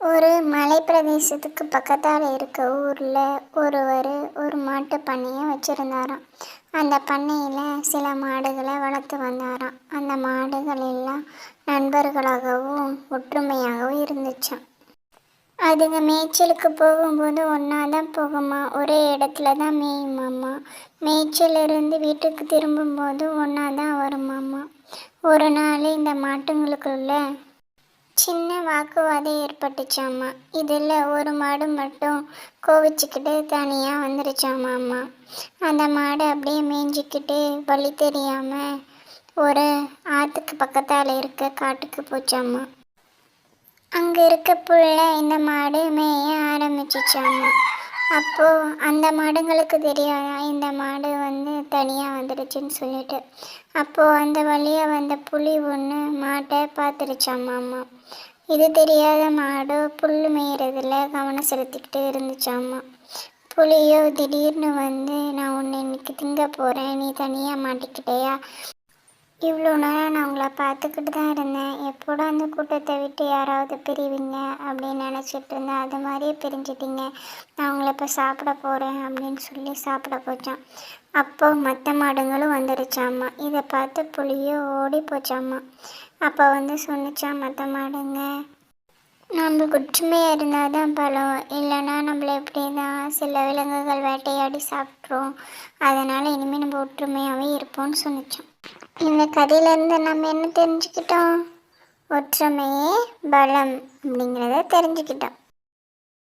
ஒரு மலை பிரதேசத்துக்கு பக்கத்தால் இருக்க ஊரில் ஒருவர் ஒரு மாட்டு பண்ணையை வச்சுருந்தாராம். அந்த பண்ணையில் சில மாடுகளை வளர்த்து வந்தாராம். அந்த மாடுகள் எல்லாம் நண்பர்களாகவும் ஒற்றுமையாகவும் இருந்துச்சாம். அதுங்க மேய்ச்சலுக்கு போகும்போது ஒன்றா தான் போகுமா? ஒரே இடத்துல தான் மேயுமாம்மா மேய்ச்சலிருந்து வீட்டுக்கு திரும்பும்போது ஒன்றா தான் வருமாம்மா ஒரு நாள் இந்த மாட்டுங்களுக்குள்ள சின்ன வாக்குவாதம் ஏற்பட்டுச்சாம்மா இதில் ஒரு மாடு மட்டும் கோவிச்சுக்கிட்டு தனியாக வந்துருச்சாமாம்மா அந்த மாடு அப்படியே மேய்ஞ்சிக்கிட்டு வழி தெரியாமல் ஒரு ஆற்றுக்கு பக்கத்தால் இருக்க காட்டுக்கு போச்சாம்மா. அங்கே இருக்க புல்ல இந்த மாடு மேய ஆரம்பிச்சிச்சாம்மா. அப்போது அந்த மாடுங்களுக்கு தெரியாதா? இந்த மாடு வந்து தனியாக வந்துடுச்சுன்னு சொல்லிட்டு. அப்போது அந்த வழியாக வந்த புலி ஒன்று மாட்டை பார்த்துருச்சாமாம்மா இது தெரியாத மாடு புல் மேய்றதுல கவனம் செலுத்திக்கிட்டு இருந்துச்சாம்மா புலியோ திடீர்னு வந்து நான் உன்னை இன்னைக்கு திங்க போகிறேன் நீ தனியாக மாட்டிக்கிட்டேயா? இவ்வளோ நேரம் நான் உங்களை பார்த்துக்கிட்டு தான் இருந்தேன். எப்போடா அந்த கூட்டத்தை விட்டு யாராவது பிரிவிங்க அப்படின்னு நினச்சிட்டு இருந்தேன். அது மாதிரியே பிரிஞ்சிட்டிங்க. நான் உங்களை இப்போ சாப்பிட போகிறேன் அப்படின்னு சொல்லி சாப்பிட போச்சான் அப்போ மற்ற மாடுங்களும் வந்துருச்சாம்மா இதை பார்த்து புளியும் ஓடி போச்சாம்மா அப்போ வந்து சொன்னிச்சான் மற்ற மாடுங்க நம்ம ஒற்றுமையாக இருந்தால் தான் பலம். இல்லைன்னா நம்மள எப்படி தான் சில விலங்குகள் வேட்டையாடி சாப்பிட்றோம் அதனால் இனிமேல் நம்ம ஒற்றுமையாகவே இருப்போம்னு சொன்னிச்சோம். இந்த கதையிலேருந்து நம்ம என்ன தெரிஞ்சுக்கிட்டோம்? ஒற்றுமையே பலம் அப்படிங்கிறத தெரிஞ்சுக்கிட்டோம்.